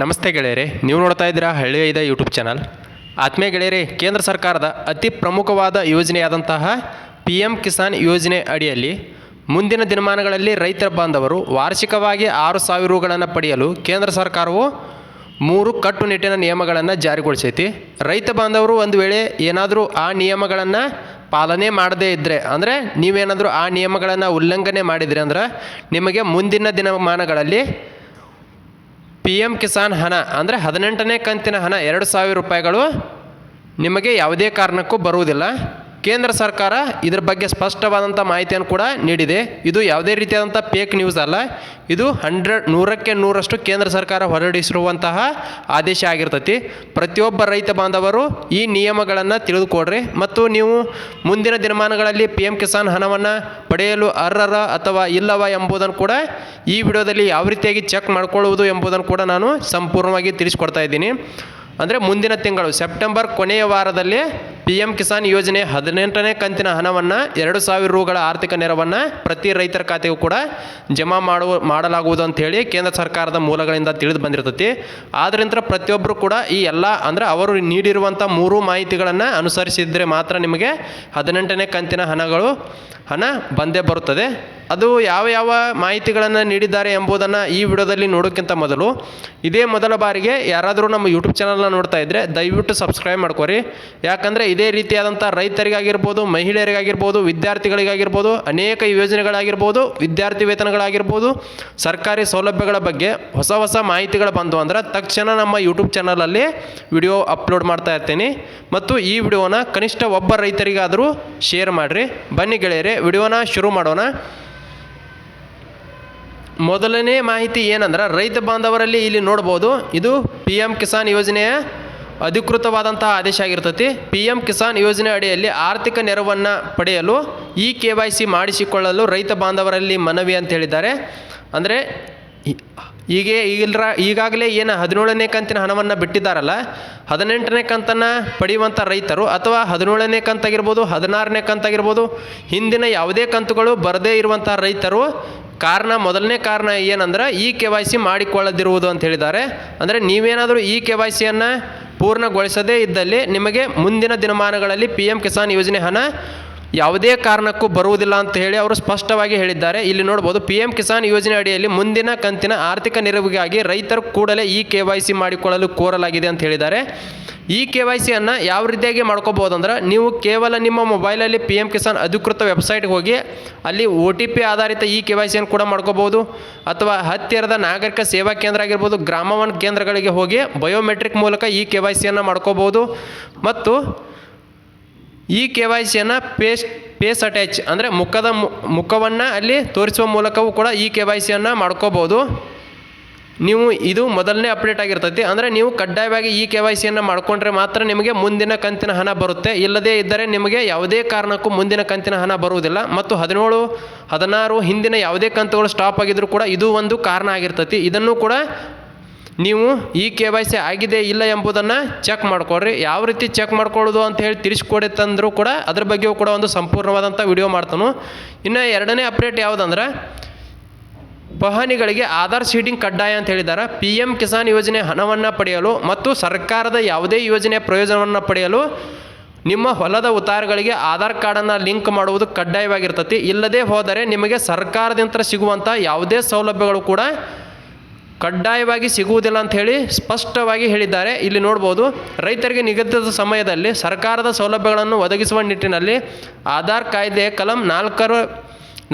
ನಮಸ್ತೆ ಗೆಳೆಯರೆ, ನೀವು ನೋಡ್ತಾ ಇದ್ದೀರಾ ಹಳ್ಳಿ ಐದ ಯೂಟ್ಯೂಬ್ ಚಾನಲ್ ಆತ್ಮೀಯ ಗೆಳೆಯರೆ, ಕೇಂದ್ರ ಸರ್ಕಾರದ ಅತಿ ಪ್ರಮುಖವಾದ ಯೋಜನೆಯಾದಂತಹ ಪಿ ಎಂ ಕಿಸಾನ್ ಯೋಜನೆ ಅಡಿಯಲ್ಲಿ ಮುಂದಿನ ದಿನಮಾನಗಳಲ್ಲಿ ರೈತರ ಬಾಂಧವರು ವಾರ್ಷಿಕವಾಗಿ ಆರು ಸಾವಿರ ರುಗಳನ್ನು ಪಡೆಯಲು ಕೇಂದ್ರ ಸರ್ಕಾರವು ಮೂರು ಕಟ್ಟುನಿಟ್ಟಿನ ನಿಯಮಗಳನ್ನು ಜಾರಿಗೊಳಿಸೈತಿ. ರೈತ ಬಾಂಧವರು ಒಂದು ವೇಳೆ ಏನಾದರೂ ಆ ನಿಯಮಗಳನ್ನು ಪಾಲನೆ ಮಾಡದೇ ಇದ್ದರೆ ಅಂದರೆ ನೀವೇನಾದರೂ ಆ ನಿಯಮಗಳನ್ನು ಉಲ್ಲಂಘನೆ ಮಾಡಿದರೆ ಅಂದ್ರೆ, ನಿಮಗೆ ಮುಂದಿನ ದಿನಮಾನಗಳಲ್ಲಿ ಪಿ ಎಂ ಕಿಸಾನ್ ಹಣ, ಅಂದರೆ ಹದಿನೆಂಟನೇ ಕಂತಿನ ಹಣ, ಎರಡು ಸಾವಿರ ರೂಪಾಯಿಗಳು ನಿಮಗೆ ಯಾವುದೇ ಕಾರಣಕ್ಕೂ ಬರುವುದಿಲ್ಲ. ಕೇಂದ್ರ ಸರ್ಕಾರ ಇದರ ಬಗ್ಗೆ ಸ್ಪಷ್ಟವಾದಂಥ ಮಾಹಿತಿಯನ್ನು ಕೂಡ ನೀಡಿದೆ. ಇದು ಯಾವುದೇ ರೀತಿಯಾದಂಥ ಪೇಕ್ ನ್ಯೂಸ್ ಅಲ್ಲ. ಇದು ಹಂಡ್ರೆಡ್ ನೂರಕ್ಕೆ ನೂರಷ್ಟು ಕೇಂದ್ರ ಸರ್ಕಾರ ಹೊರಡಿಸಿರುವಂತಹ ಆದೇಶ ಆಗಿರ್ತೈತಿ. ಪ್ರತಿಯೊಬ್ಬ ರೈತ ಬಾಂಧವರು ಈ ನಿಯಮಗಳನ್ನು ತಿಳಿದುಕೊಡ್ರಿ. ಮತ್ತು ನೀವು ಮುಂದಿನ ದಿನಮಾನಗಳಲ್ಲಿ ಪಿ ಎಂ ಕಿಸಾನ್ ಹಣವನ್ನು ಪಡೆಯಲು ಅರ್ಹರ ಅಥವಾ ಇಲ್ಲವ ಎಂಬುದನ್ನು ಕೂಡ ಈ ವಿಡಿಯೋದಲ್ಲಿ ಯಾವ ರೀತಿಯಾಗಿ ಚೆಕ್ ಮಾಡಿಕೊಳ್ಳುವುದು ಎಂಬುದನ್ನು ಕೂಡ ನಾನು ಸಂಪೂರ್ಣವಾಗಿ ತಿಳಿಸ್ಕೊಡ್ತಾ ಇದ್ದೀನಿ. ಅಂದರೆ ಮುಂದಿನ ತಿಂಗಳು ಸೆಪ್ಟೆಂಬರ್ ಕೊನೆಯ ವಾರದಲ್ಲಿ ಪಿ ಎಂ ಕಿಸಾನ್ ಯೋಜನೆ ಹದಿನೆಂಟನೇ ಕಂತಿನ ಹಣವನ್ನು ಎರಡು ಸಾವಿರ ರೂಗಳ ಆರ್ಥಿಕ ನೆರವನ್ನು ಪ್ರತಿ ರೈತರ ಖಾತೆಗೂ ಕೂಡ ಜಮಾ ಮಾಡುವ ಮಾಡಲಾಗುವುದು ಅಂಥೇಳಿ ಕೇಂದ್ರ ಸರ್ಕಾರದ ಮೂಲಗಳಿಂದ ತಿಳಿದು ಬಂದಿರ್ತೈತಿ. ಆದ್ದರಿಂದ ಪ್ರತಿಯೊಬ್ಬರು ಕೂಡ ಈ ಎಲ್ಲ ಅಂದರೆ ಅವರು ನೀಡಿರುವಂಥ ಮೂರು ಮಾಹಿತಿಗಳನ್ನು ಅನುಸರಿಸಿದರೆ ಮಾತ್ರ ನಿಮಗೆ ಹದಿನೆಂಟನೇ ಕಂತಿನ ಹಣಗಳು ಹಣ ಬಂದೇ ಬರುತ್ತದೆ. ಅದು ಯಾವ ಯಾವ ಮಾಹಿತಿಗಳನ್ನು ನೀಡಿದ್ದಾರೆ ಎಂಬುದನ್ನು ಈ ವಿಡಿಯೋದಲ್ಲಿ ನೋಡೋಕ್ಕಿಂತ ಮೊದಲು ಇದೇ ಮೊದಲ ಬಾರಿಗೆ ಯಾರಾದರೂ ನಮ್ಮ ಯೂಟ್ಯೂಬ್ ಚಾನಲ್ನ ನೋಡ್ತಾ ಇದ್ದರೆ ದಯವಿಟ್ಟು ಸಬ್ಸ್ಕ್ರೈಬ್ ಮಾಡ್ಕೊರಿ. ಯಾಕಂದರೆ ಇದೇ ರೀತಿಯಾದಂಥ ರೈತರಿಗಾಗಿರ್ಬೋದು, ಮಹಿಳೆಯರಿಗಾಗಿರ್ಬೋದು, ವಿದ್ಯಾರ್ಥಿಗಳಿಗಾಗಿರ್ಬೋದು, ಅನೇಕ ಯೋಜನೆಗಳಾಗಿರ್ಬೋದು, ವಿದ್ಯಾರ್ಥಿ ವೇತನಗಳಾಗಿರ್ಬೋದು, ಸರ್ಕಾರಿ ಸೌಲಭ್ಯಗಳ ಬಗ್ಗೆ ಹೊಸ ಹೊಸ ಮಾಹಿತಿಗಳು ಬಂತು ಅಂದ್ರೆ ತಕ್ಷಣ ನಮ್ಮ ಯೂಟ್ಯೂಬ್ ಚಾನಲಲ್ಲಿ ವಿಡಿಯೋ ಅಪ್ಲೋಡ್ ಮಾಡ್ತಾ ಇರ್ತೀನಿ. ಮತ್ತು ಈ ವಿಡಿಯೋನ ಕನಿಷ್ಠ ಒಬ್ಬ ರೈತರಿಗಾದರೂ ಶೇರ್ ಮಾಡಿರಿ. ಬನ್ನಿ ಗೆಳೆಯರೆ, ವಿಡಿಯೋನ ಶುರು ಮಾಡೋಣ. ಮೊದಲನೇ ಮಾಹಿತಿ ಏನಂದ್ರೆ, ರೈತ ಬಾಂಧವರಲ್ಲಿ ಇಲ್ಲಿ ನೋಡ್ಬೋದು, ಇದು ಪಿ ಎಂ ಕಿಸಾನ್ ಯೋಜನೆಯ ಅಧಿಕೃತವಾದಂತಹ ಆದೇಶ ಆಗಿರ್ತತಿ. ಪಿ ಎಂ ಕಿಸಾನ್ ಯೋಜನೆ ಅಡಿಯಲ್ಲಿ ಆರ್ಥಿಕ ನೆರವನ್ನು ಪಡೆಯಲು ಇ ಕೆ ವೈ ಸಿ ಮಾಡಿಸಿಕೊಳ್ಳಲು ರೈತ ಬಾಂಧವರಲ್ಲಿ ಮನವಿ ಅಂತ ಹೇಳಿದ್ದಾರೆ. ಅಂದರೆ ಈಗ ಈಗಲ್ರ ಈಗಾಗಲೇ ಏನು ಹದಿನೇಳನೇ ಕಂತಿನ ಹಣವನ್ನು ಬಿಟ್ಟಿದ್ದಾರಲ್ಲ, ಹದಿನೆಂಟನೇ ಕಂತನ್ನು ಪಡೆಯುವಂಥ ರೈತರು, ಅಥವಾ ಹದಿನೇಳನೇ ಕಂತಾಗಿರ್ಬೋದು, ಹದಿನಾರನೇ ಕಂತಾಗಿರ್ಬೋದು, ಹಿಂದಿನ ಯಾವುದೇ ಕಂತುಗಳು ಬರದೇ ಇರುವಂಥ ರೈತರು ಕಾರಣ ಮೊದಲನೇ ಕಾರಣ ಏನಂದ್ರೆ ಈ ಕೆ ವೈ ಸಿ ಮಾಡಿಕೊಳ್ಳದಿರುವುದು ಅಂತ ಹೇಳಿದ್ದಾರೆ. ಅಂದರೆ ನೀವೇನಾದರೂ ಈ ಕೆ ವೈ ಸಿಯನ್ನು ಪೂರ್ಣಗೊಳಿಸದೇ ಇದ್ದಲ್ಲಿ ನಿಮಗೆ ಮುಂದಿನ ದಿನಮಾನಗಳಲ್ಲಿ ಪಿ ಎಂ ಕಿಸಾನ್ ಯೋಜನೆ ಹಣ ಯಾವುದೇ ಕಾರಣಕ್ಕೂ ಬರುವುದಿಲ್ಲ ಅಂತ ಹೇಳಿ ಅವರು ಸ್ಪಷ್ಟವಾಗಿ ಹೇಳಿದ್ದಾರೆ. ಇಲ್ಲಿ ನೋಡ್ಬೋದು, ಪಿ ಎಂ ಕಿಸಾನ್ ಯೋಜನೆ ಅಡಿಯಲ್ಲಿ ಮುಂದಿನ ಕಂತಿನ ಆರ್ಥಿಕ ನೆರವಿಗಾಗಿ ರೈತರು ಕೂಡಲೇ ಈ ಕೆ ವೈ ಸಿ ಮಾಡಿಕೊಳ್ಳಲು ಕೋರಲಾಗಿದೆ ಅಂತ ಹೇಳಿದ್ದಾರೆ. ಈ ಕೆ ವೈ ಸಿಯನ್ನು ಯಾವ ರೀತಿಯಾಗಿ ಮಾಡ್ಕೋಬೋದು ಅಂದ್ರೆ, ನೀವು ಕೇವಲ ನಿಮ್ಮ ಮೊಬೈಲಲ್ಲಿ ಪಿ ಎಂ ಕಿಸಾನ್ ಅಧಿಕೃತ ವೆಬ್ಸೈಟ್ಗೆ ಹೋಗಿ, ಅಲ್ಲಿ ಒ ಟಿ ಪಿ ಆಧಾರಿತ ಈ ಕೆ ವೈ ಸಿಯನ್ನು ಕೂಡ ಮಾಡ್ಕೋಬೋದು. ಅಥವಾ ಹತ್ತಿರದ ನಾಗರಿಕ ಸೇವಾ ಕೇಂದ್ರ ಆಗಿರ್ಬೋದು, ಗ್ರಾಮವನ್ ಕೇಂದ್ರಗಳಿಗೆ ಹೋಗಿ ಬಯೋಮೆಟ್ರಿಕ್ ಮೂಲಕ ಈ ಕೆ ವೈ ಸಿಯನ್ನು ಮಾಡ್ಕೋಬೋದು. ಮತ್ತು ಈ ಕೆ ವೈ ಸಿಯನ್ನು ಪೇಸ್ ಪೇಸ್ ಅಟ್ಯಾಚ್ ಅಂದರೆ ಮುಖದ ಮುಖವನ್ನು ಅಲ್ಲಿ ತೋರಿಸುವ ಮೂಲಕವೂ ಕೂಡ ಈ ಕೆ ವೈ ಸಿಯನ್ನು ಮಾಡ್ಕೋಬೋದು. ನೀವು ಇದು ಮೊದಲನೇ ಅಪ್ಡೇಟ್ ಆಗಿರ್ತೈತಿ. ಅಂದರೆ ನೀವು ಕಡ್ಡಾಯವಾಗಿ ಈ ಕೆ ವೈ ಸಿಯನ್ನು ಮಾಡಿಕೊಂಡ್ರೆ ಮಾತ್ರ ನಿಮಗೆ ಮುಂದಿನ ಕಂತಿನ ಹಣ ಬರುತ್ತೆ. ಇಲ್ಲದೇ ಇದ್ದರೆ ನಿಮಗೆ ಯಾವುದೇ ಕಾರಣಕ್ಕೂ ಮುಂದಿನ ಕಂತಿನ ಹಣ ಬರುವುದಿಲ್ಲ. ಮತ್ತು ಹದಿನೇಳು, ಹದಿನಾರು ಹಿಂದಿನ ಯಾವುದೇ ಕಂತುಗಳು ಸ್ಟಾಪ್ ಆಗಿದ್ರೂ ಕೂಡ ಇದು ಒಂದು ಕಾರಣ ಆಗಿರ್ತೈತಿ. ಇದನ್ನು ಕೂಡ ನೀವು ಈ ಕೆ ವೈ ಸಿ ಆಗಿದೆ ಇಲ್ಲ ಎಂಬುದನ್ನು ಚೆಕ್ ಮಾಡ್ಕೊಳ್ರಿ. ಯಾವ ರೀತಿ ಚೆಕ್ ಮಾಡ್ಕೊಳ್ಳೋದು ಅಂತ ಹೇಳಿ ತಿಳಿಸ್ಕೊಡಿ ತಂದರೂ ಕೂಡ ಅದ್ರ ಬಗ್ಗೆಯೂ ಕೂಡ ಒಂದು ಸಂಪೂರ್ಣವಾದಂಥ ವಿಡಿಯೋ ಮಾಡ್ತಾನು. ಇನ್ನು ಎರಡನೇ ಅಪ್ಡೇಟ್ ಯಾವುದಂದ್ರೆ, ಪಹಣಿಗಳಿಗೆ ಆಧಾರ್ ಶೀಟಿಂಗ್ ಕಡ್ಡಾಯ ಅಂತ ಹೇಳಿದ್ದಾರೆ ಪಿ ಎಂ ಕಿಸಾನ್ ಯೋಜನೆ ಹಣವನ್ನು ಪಡೆಯಲು ಮತ್ತು ಸರ್ಕಾರದ ಯಾವುದೇ ಯೋಜನೆಯ ಪ್ರಯೋಜನವನ್ನು ಪಡೆಯಲು ನಿಮ್ಮ ಹೊಲದ ಉತ್ತಾರಗಳಿಗೆ ಆಧಾರ್ ಕಾರ್ಡನ್ನು ಲಿಂಕ್ ಮಾಡುವುದು ಕಡ್ಡಾಯವಾಗಿರ್ತತಿ. ಇಲ್ಲದೆ ಹೋದರೆ ನಿಮಗೆ ಸರ್ಕಾರದಿಂದ ಸಿಗುವಂಥ ಯಾವುದೇ ಸೌಲಭ್ಯಗಳು ಕೂಡ ಕಡ್ಡಾಯವಾಗಿ ಸಿಗುವುದಿಲ್ಲ ಅಂತ ಹೇಳಿ ಸ್ಪಷ್ಟವಾಗಿ ಹೇಳಿದ್ದಾರೆ. ಇಲ್ಲಿ ನೋಡ್ಬೋದು, ರೈತರಿಗೆ ನಿಗದಿತ ಸಮಯದಲ್ಲಿ ಸರ್ಕಾರದ ಸೌಲಭ್ಯಗಳನ್ನು ಒದಗಿಸುವ ನಿಟ್ಟಿನಲ್ಲಿ ಆಧಾರ್ ಕಾಯ್ದೆ ಕಲಂ ನಾಲ್ಕರ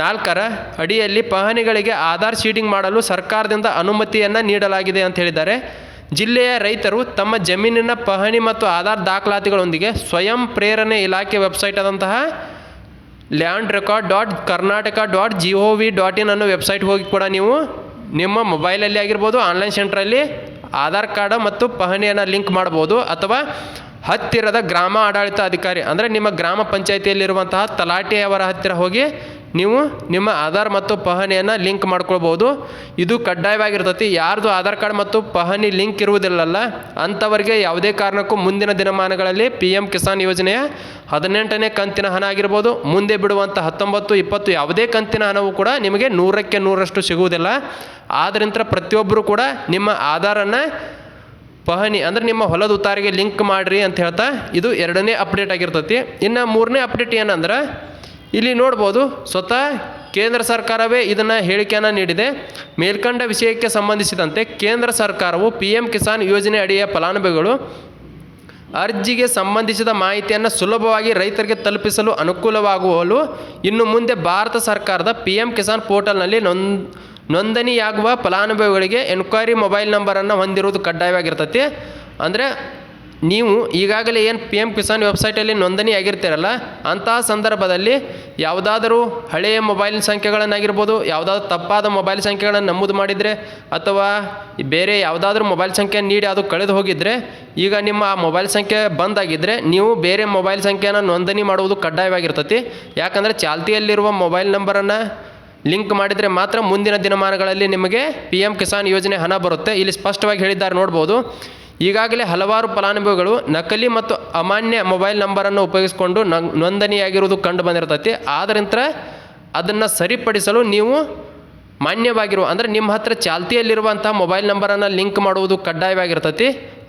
ನಾಲ್ಕರ ಅಡಿಯಲ್ಲಿ ಪಹಣಿಗಳಿಗೆ ಆಧಾರ್ ಶೀಟಿಂಗ್ ಮಾಡಲು ಸರ್ಕಾರದಿಂದ ಅನುಮತಿಯನ್ನು ನೀಡಲಾಗಿದೆ ಅಂತ ಹೇಳಿದ್ದಾರೆ. ಜಿಲ್ಲೆಯ ರೈತರು ತಮ್ಮ ಜಮೀನಿನ ಪಹಣಿ ಮತ್ತು ಆಧಾರ್ ದಾಖಲಾತಿಗಳೊಂದಿಗೆ ಸ್ವಯಂ ಪ್ರೇರಣೆ ಇಲಾಖೆ ವೆಬ್ಸೈಟ್ ಆದಂತಹ land record dot Karnataka dot G O V dot in ಅನ್ನೋ ವೆಬ್ಸೈಟ್ ಹೋಗಿ ಕೂಡ ನೀವು ನಿಮ್ಮ ಮೊಬೈಲಲ್ಲಿ ಆಗಿರ್ಬೋದು, ಆನ್ಲೈನ್ ಸೆಂಟ್ರಲ್ಲಿ ಆಧಾರ್ ಕಾರ್ಡ್ ಮತ್ತು ಪಹಣಿಯನ್ನು ಲಿಂಕ್ ಮಾಡ್ಬೋದು ಅಥವಾ ಹತ್ತಿರದ ಗ್ರಾಮ ಆಡಳಿತ ಅಧಿಕಾರಿ, ಅಂದರೆ ನಿಮ್ಮ ಗ್ರಾಮ ಪಂಚಾಯಿತಿಯಲ್ಲಿರುವಂತಹ ತಲಾಟೆಯವರ ಹತ್ತಿರ ಹೋಗಿ ನೀವು ನಿಮ್ಮ ಆಧಾರ್ ಮತ್ತು ಪಹಣಿಯನ್ನು ಲಿಂಕ್ ಮಾಡ್ಕೊಳ್ಬೋದು. ಇದು ಕಡ್ಡಾಯವಾಗಿರ್ತತಿ. ಯಾರ್ದು ಆಧಾರ್ ಕಾರ್ಡ್ ಮತ್ತು ಪಹಣಿ ಲಿಂಕ್ ಇರುವುದಿಲ್ಲಲ್ಲ, ಅಂಥವರಿಗೆ ಯಾವುದೇ ಕಾರಣಕ್ಕೂ ಮುಂದಿನ ದಿನಮಾನಗಳಲ್ಲಿ ಪಿ ಎಂ ಕಿಸಾನ್ ಯೋಜನೆಯ ಹದಿನೆಂಟನೇ ಕಂತಿನ ಹಣ ಆಗಿರ್ಬೋದು. ಮುಂದೆ ಬಿಡುವಂಥ ಹತ್ತೊಂಬತ್ತು, ಇಪ್ಪತ್ತು ಯಾವುದೇ ಕಂತಿನ ಹಣವು ಕೂಡ ನಿಮಗೆ ನೂರಕ್ಕೆ ನೂರಷ್ಟು ಸಿಗುವುದಿಲ್ಲ. ಆದ್ದರಿಂದ ಪ್ರತಿಯೊಬ್ಬರು ಕೂಡ ನಿಮ್ಮ ಆಧಾರನ್ನು ಪಹಣಿ ಅಂದರೆ ನಿಮ್ಮ ಹೊಲದ ಉತ್ತಾರಿಗೆ ಲಿಂಕ್ ಮಾಡಿರಿ ಅಂತ ಹೇಳ್ತಾ ಇದು ಎರಡನೇ ಅಪ್ಡೇಟ್ ಆಗಿರ್ತೈತಿ. ಇನ್ನು ಮೂರನೇ ಅಪ್ಡೇಟ್ ಏನಂದ್ರೆ ಇಲ್ಲಿ ನೋಡ್ಬೋದು ಸ್ವತಃ ಕೇಂದ್ರ ಸರ್ಕಾರವೇ ಇದನ್ನು ಹೇಳಿಕೆಯನ್ನು ನೀಡಿದೆ. ಮೇಲ್ಕಂಡ ವಿಷಯಕ್ಕೆ ಸಂಬಂಧಿಸಿದಂತೆ ಕೇಂದ್ರ ಸರ್ಕಾರವು ಪಿ ಎಂ ಕಿಸಾನ್ ಯೋಜನೆ ಅಡಿಯ ಫಲಾನುಭವಿಗಳು ಅರ್ಜಿಗೆ ಸಂಬಂಧಿಸಿದ ಮಾಹಿತಿಯನ್ನು ಸುಲಭವಾಗಿ ರೈತರಿಗೆ ತಲುಪಿಸಲು ಅನುಕೂಲವಾಗುವಲು ಇನ್ನು ಮುಂದೆ ಭಾರತ ಸರ್ಕಾರದ ಪಿ ಎಂ ಕಿಸಾನ್ ಪೋರ್ಟಲ್ನಲ್ಲಿ ನೊಂದ್ ನೋಂದಣಿಯಾಗುವ ಫಲಾನುಭವಿಗಳಿಗೆ ಎನ್ಕ್ವೈರಿ ಮೊಬೈಲ್ ನಂಬರನ್ನು ಹೊಂದಿರುವುದು ಕಡ್ಡಾಯವಾಗಿರ್ತೈತಿ. ಅಂದರೆ ನೀವು ಈಗಾಗಲೇ ಏನು ಪಿ ಎಂ ಕಿಸಾನ್ ವೆಬ್ಸೈಟಲ್ಲಿ ನೋಂದಣಿ ಆಗಿರ್ತೀರಲ್ಲ, ಅಂತಹ ಸಂದರ್ಭದಲ್ಲಿ ಯಾವುದಾದರೂ ಹಳೆಯ ಮೊಬೈಲ್ ಸಂಖ್ಯೆಗಳನ್ನಾಗಿರ್ಬೋದು, ಯಾವುದಾದ್ರೂ ತಪ್ಪಾದ ಮೊಬೈಲ್ ಸಂಖ್ಯೆಗಳನ್ನು ನಮೂದು ಮಾಡಿದರೆ, ಅಥವಾ ಬೇರೆ ಯಾವುದಾದ್ರೂ ಮೊಬೈಲ್ ಸಂಖ್ಯೆ ನೀಡಿ ಅದು ಕಳೆದು ಹೋಗಿದ್ದರೆ ಈಗ ನಿಮ್ಮ ಆ ಮೊಬೈಲ್ ಸಂಖ್ಯೆ ಬಂದಾಗಿದ್ದರೆ ನೀವು ಬೇರೆ ಮೊಬೈಲ್ ಸಂಖ್ಯೆಯನ್ನು ನೋಂದಣಿ ಮಾಡುವುದು ಕಡ್ಡಾಯವಾಗಿರ್ತತಿ. ಯಾಕಂದರೆ ಚಾಲ್ತಿಯಲ್ಲಿರುವ ಮೊಬೈಲ್ ನಂಬರನ್ನು ಲಿಂಕ್ ಮಾಡಿದರೆ ಮಾತ್ರ ಮುಂದಿನ ದಿನಮಾನಗಳಲ್ಲಿ ನಿಮಗೆ ಪಿ ಎಂ ಕಿಸಾನ್ ಯೋಜನೆ ಹಣ ಬರುತ್ತೆ. ಇಲ್ಲಿ ಸ್ಪಷ್ಟವಾಗಿ ಹೇಳಿದ್ದಾರೆ ನೋಡ್ಬೋದು. ಈಗಾಗಲೇ ಹಲವಾರು ಫಲಾನುಭವಿಗಳು ನಕಲಿ ಮತ್ತು ಅಮಾನ್ಯ ಮೊಬೈಲ್ ನಂಬರನ್ನು ಉಪಯೋಗಿಸಿಕೊಂಡು ನೋಂದಣಿಯಾಗಿರುವುದು ಕಂಡು ಬಂದಿರ್ತೈತಿ. ಆದ್ದರಿಂದ ಅದನ್ನು ಸರಿಪಡಿಸಲು ನೀವು ಮಾನ್ಯವಾಗಿರುವ, ಅಂದರೆ ನಿಮ್ಮ ಹತ್ರ ಚಾಲ್ತಿಯಲ್ಲಿರುವಂಥ ಮೊಬೈಲ್ ನಂಬರನ್ನು ಲಿಂಕ್ ಮಾಡುವುದು ಕಡ್ಡಾಯವಾಗಿರ್ತೈತಿ.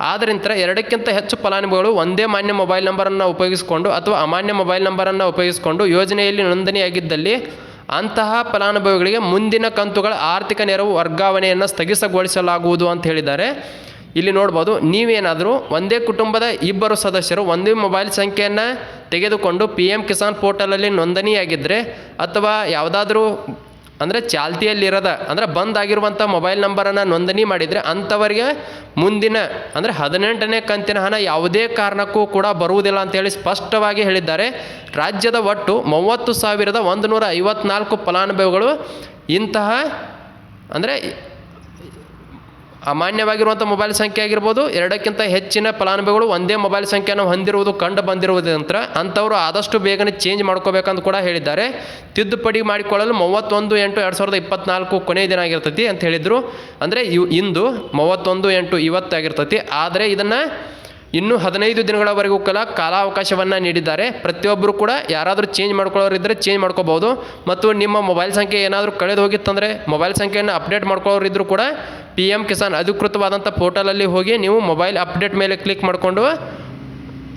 ಆದ್ದರಿಂದ ಎರಡಕ್ಕಿಂತ ಹೆಚ್ಚು ಫಲಾನುಭವಿಗಳು ಒಂದೇ ಮಾನ್ಯ ಮೊಬೈಲ್ ನಂಬರನ್ನು ಉಪಯೋಗಿಸಿಕೊಂಡು ಅಥವಾ ಅಮಾನ್ಯ ಮೊಬೈಲ್ ನಂಬರನ್ನು ಉಪಯೋಗಿಸಿಕೊಂಡು ಯೋಜನೆಯಲ್ಲಿ ನೋಂದಣಿಯಾಗಿದ್ದಲ್ಲಿ ಅಂತಹ ಫಲಾನುಭವಿಗಳಿಗೆ ಮುಂದಿನ ಕಂತುಗಳ ಆರ್ಥಿಕ ನೆರವು ವರ್ಗಾವಣೆಯನ್ನು ಸ್ಥಗಿತಗೊಳಿಸಲಾಗುವುದು ಅಂತ ಹೇಳಿದ್ದಾರೆ. ಇಲ್ಲಿ ನೋಡ್ಬೋದು, ನೀವೇನಾದರೂ ಒಂದೇ ಕುಟುಂಬದ ಇಬ್ಬರು ಸದಸ್ಯರು ಒಂದೇ ಮೊಬೈಲ್ ಸಂಖ್ಯೆಯನ್ನು ತೆಗೆದುಕೊಂಡು ಪಿ ಎಂ ಕಿಸಾನ್ ಪೋರ್ಟಲಲ್ಲಿ ನೋಂದಣಿಯಾಗಿದ್ದರೆ ಅಥವಾ ಯಾವುದಾದ್ರೂ ಅಂದರೆ ಚಾಲ್ತಿಯಲ್ಲಿರದ, ಅಂದರೆ ಬಂದ್ ಆಗಿರುವಂಥ ಮೊಬೈಲ್ ನಂಬರನ್ನು ನೋಂದಣಿ ಮಾಡಿದರೆ ಅಂಥವರಿಗೆ ಮುಂದಿನ, ಅಂದರೆ ಹದಿನೆಂಟನೇ ಕಂತಿನ ಹಣ ಯಾವುದೇ ಕಾರಣಕ್ಕೂ ಕೂಡ ಬರುವುದಿಲ್ಲ ಅಂತೇಳಿ ಸ್ಪಷ್ಟವಾಗಿ ಹೇಳಿದ್ದಾರೆ. ರಾಜ್ಯದ ಒಟ್ಟು ಮೂವತ್ತು ಸಾವಿರದ ಒಂದು ನೂರ ಐವತ್ನಾಲ್ಕು ಫಲಾನುಭವಿಗಳು ಇಂತಹ, ಅಂದರೆ ಅಮಾನ್ಯವಾಗಿರುವಂಥ ಮೊಬೈಲ್ ಸಂಖ್ಯೆ ಆಗಿರ್ಬೋದು, ಎರಡಕ್ಕಿಂತ ಹೆಚ್ಚಿನ ಫಲಾನುಭವಿಗಳು ಒಂದೇ ಮೊಬೈಲ್ ಸಂಖ್ಯೆಯನ್ನು ಹೊಂದಿರುವುದು, ಕಂಡು ಬಂದಿರುವುದಂತರ ಅಂಥವರು ಆದಷ್ಟು ಬೇಗನೆ ಚೇಂಜ್ ಮಾಡ್ಕೋಬೇಕಂತ ಕೂಡ ಹೇಳಿದ್ದಾರೆ. ತಿದ್ದುಪಡಿ ಮಾಡಿಕೊಳ್ಳಲು ಮೂವತ್ತೊಂದು ಎಂಟು ಎರಡು ಸಾವಿರದ ಇಪ್ಪತ್ನಾಲ್ಕು ಕೊನೆಯ ದಿನ ಆಗಿರ್ತೈತಿ ಅಂತ ಹೇಳಿದರು. ಅಂದರೆ ಇವು ಇಂದು ಮೂವತ್ತೊಂದು ಎಂಟು ಇವತ್ತು ಆಗಿರ್ತೈತಿ. ಆದರೆ ಇದನ್ನು ಇನ್ನೂ ಹದಿನೈದು ದಿನಗಳವರೆಗೂ ಕಾಲ ಕಾಲಾವಕಾಶವನ್ನು ನೀಡಿದ್ದಾರೆ. ಪ್ರತಿಯೊಬ್ಬರು ಕೂಡ ಯಾರಾದರೂ ಚೇಂಜ್ ಮಾಡ್ಕೊಳ್ಳೋರಿದ್ದರೆ ಚೇಂಜ್ ಮಾಡ್ಕೋಬೋದು ಮತ್ತು ನಿಮ್ಮ ಮೊಬೈಲ್ ಸಂಖ್ಯೆ ಏನಾದರೂ ಕಳೆದು ಹೋಗಿತ್ತಂದರೆ ಮೊಬೈಲ್ ಸಂಖ್ಯೆಯನ್ನು ಅಪ್ಡೇಟ್ ಮಾಡ್ಕೊಳ್ಳೋರಿದ್ದರೂ ಕೂಡ ಪಿ ಎಂ ಕಿಸಾನ್ ಅಧಿಕೃತವಾದಂಥ ಪೋರ್ಟಲಲ್ಲಿ ಹೋಗಿ ನೀವು ಮೊಬೈಲ್ ಅಪ್ಡೇಟ್ ಮೇಲೆ ಕ್ಲಿಕ್ ಮಾಡಿಕೊಂಡು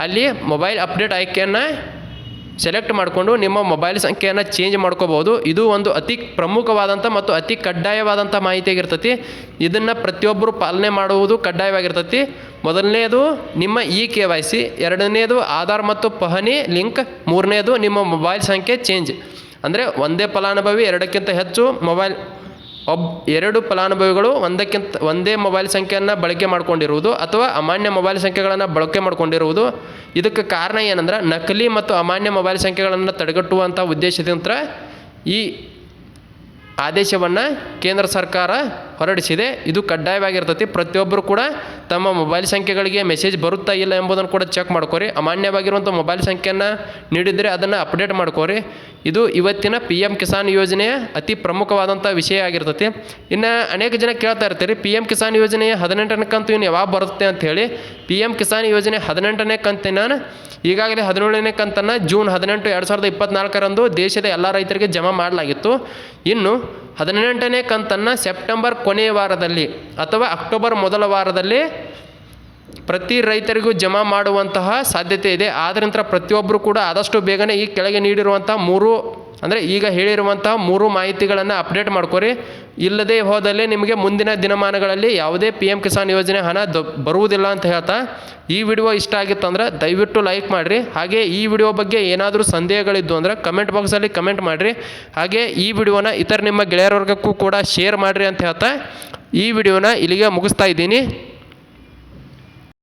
ಅಲ್ಲಿ ಮೊಬೈಲ್ ಅಪ್ಡೇಟ್ ಆಯ್ಕೆಯನ್ನು ಸೆಲೆಕ್ಟ್ ಮಾಡಿಕೊಂಡು ನಿಮ್ಮ ಮೊಬೈಲ್ ಸಂಖ್ಯೆಯನ್ನು ಚೇಂಜ್ ಮಾಡ್ಕೋಬೋದು ಇದು ಒಂದು ಅತಿ ಪ್ರಮುಖವಾದಂಥ ಮತ್ತು ಅತಿ ಕಡ್ಡಾಯವಾದಂಥ ಮಾಹಿತಿ ಆಗಿರ್ತೈತಿ ಇದನ್ನು ಪ್ರತಿಯೊಬ್ಬರು ಪಾಲನೆ ಮಾಡುವುದು ಕಡ್ಡಾಯವಾಗಿರ್ತತಿ. ಮೊದಲನೇದು ನಿಮ್ಮ ಇ ಕೆ ವೈ ಸಿ ಎರಡನೇದು ಆಧಾರ್ ಮತ್ತು ಪಹನಿ ಲಿಂಕ್, ಮೂರನೇದು ನಿಮ್ಮ ಮೊಬೈಲ್ ಸಂಖ್ಯೆ ಚೇಂಜ್ ಅಂದರೆ ಒಂದೇ ಫಲಾನುಭವಿ, ಎರಡಕ್ಕಿಂತ ಹೆಚ್ಚು ಮೊಬೈಲ್ ಒಬ್, ಎರಡು ಫಲಾನುಭವಿಗಳು ಒಂದಕ್ಕಿಂತ, ಒಂದೇ ಮೊಬೈಲ್ ಸಂಖ್ಯೆಯನ್ನು ಬಳಕೆ ಮಾಡ್ಕೊಂಡಿರುವುದು ಅಥವಾ ಅಮಾನ್ಯ ಮೊಬೈಲ್ ಸಂಖ್ಯೆಗಳನ್ನು ಬಳಕೆ ಮಾಡ್ಕೊಂಡಿರುವುದು. ಇದಕ್ಕೆ ಕಾರಣ ಏನಂದ್ರೆ ನಕಲಿ ಮತ್ತು ಅಮಾನ್ಯ ಮೊಬೈಲ್ ಸಂಖ್ಯೆಗಳನ್ನು ತಡೆಗಟ್ಟುವಂಥ ಉದ್ದೇಶದಿಂದ ಈ ಆದೇಶವನ್ನು ಕೇಂದ್ರ ಸರ್ಕಾರ ಹೊರಡಿಸಿದೆ. ಇದು ಕಡ್ಡಾಯವಾಗಿರ್ತತಿ. ಪ್ರತಿಯೊಬ್ಬರು ಕೂಡ ತಮ್ಮ ಮೊಬೈಲ್ ಸಂಖ್ಯೆಗಳಿಗೆ ಮೆಸೇಜ್ ಬರುತ್ತಾ ಇಲ್ಲ ಎಂಬುದನ್ನು ಕೂಡ ಚೆಕ್ ಮಾಡ್ಕೋರಿ. ಅಮಾನ್ಯವಾಗಿರುವಂಥ ಮೊಬೈಲ್ ಸಂಖ್ಯೆಯನ್ನು ನೀಡಿದರೆ ಅದನ್ನು ಅಪ್ಡೇಟ್ ಮಾಡ್ಕೋರಿ. ಇದು ಇವತ್ತಿನ ಪಿ ಎಂ ಕಿಸಾನ್ ಯೋಜನೆಯ ಅತಿ ಪ್ರಮುಖವಾದಂಥ ವಿಷಯ ಆಗಿರ್ತತಿ. ಇನ್ನು ಅನೇಕ ಜನ ಕೇಳ್ತಾ ಇರ್ತೀರಿ ಪಿ ಎಂ ಕಿಸಾನ್ ಯೋಜನೆಯ ಹದಿನೆಂಟನೇ ಕಂತು ಇನ್ನು ಯಾವಾಗ ಬರುತ್ತೆ ಅಂತ ಹೇಳಿ. ಪಿ ಎಂ ಕಿಸಾನ್ ಯೋಜನೆ ಹದಿನೆಂಟನೇ ಕಂತಿನ ಈಗಾಗಲೇ ಹದಿನೇಳನೇ ಕಂತನ್ನು ಜೂನ್ ಹದಿನೆಂಟು ಎರಡು ಸಾವಿರದ ಇಪ್ಪತ್ನಾಲ್ಕರಂದು ದೇಶದ ಎಲ್ಲ ರೈತರಿಗೆ ಜಮಾ ಮಾಡಲಾಗಿತ್ತು. ಇನ್ನು ಹದಿನೆಂಟನೇ ಕಂತನ್ನು ಸೆಪ್ಟೆಂಬರ್ ಕೊನೆಯ ವಾರದಲ್ಲಿ ಅಥವಾ ಅಕ್ಟೋಬರ್ ಮೊದಲ ವಾರದಲ್ಲಿ ಪ್ರತಿ ರೈತರಿಗೂ ಜಮಾ ಮಾಡುವಂತಹ ಸಾಧ್ಯತೆ ಇದೆ. ಆದ್ದರಿಂದ ಪ್ರತಿಯೊಬ್ಬರು ಕೂಡ ಆದಷ್ಟು ಬೇಗನೆ ಈ ಕೆಳಗೆ ನೀಡಿರುವಂಥ ಮೂರು ಅಂದರೆ ಈಗ ಹೇಳಿರುವಂತಹ ಮೂರು ಮಾಹಿತಿಗಳನ್ನು ಅಪ್ಡೇಟ್ ಮಾಡ್ಕೊರಿ. ಇಲ್ಲದೆ ಹೋದಲ್ಲಿ ನಿಮಗೆ ಮುಂದಿನ ದಿನಮಾನಗಳಲ್ಲಿ ಯಾವುದೇ ಪಿ ಎಂ ಕಿಸಾನ್ ಯೋಜನೆ ಹಣ ದ, ಬರುವುದಿಲ್ಲ ಅಂತ ಹೇಳ್ತಾ, ಈ ವಿಡಿಯೋ ಇಷ್ಟ ಆಗಿತ್ತು ಆಗಿತ್ತಂದ್ರೆ ದಯವಿಟ್ಟು ಲೈಕ್ ಮಾಡಿರಿ. ಹಾಗೆ ಈ ವಿಡಿಯೋ ಬಗ್ಗೆ ಏನಾದರೂ ಸಂದೇಹಗಳಿದ್ದು ಅಂದರೆ ಕಮೆಂಟ್ ಬಾಕ್ಸಲ್ಲಿ ಕಮೆಂಟ್ ಮಾಡಿರಿ. ಹಾಗೆ ಈ ವಿಡಿಯೋನ ಇತರ ನಿಮ್ಮ ಗೆಳೆಯರ ವರ್ಗಕ್ಕೂ ಕೂಡ ಶೇರ್ ಮಾಡಿರಿ ಅಂತ ಹೇಳ್ತಾ, ಈ ವಿಡಿಯೋನ ಇಲ್ಲಿಗೆ ಮುಗಿಸ್ತಾ ಇದ್ದೀನಿ.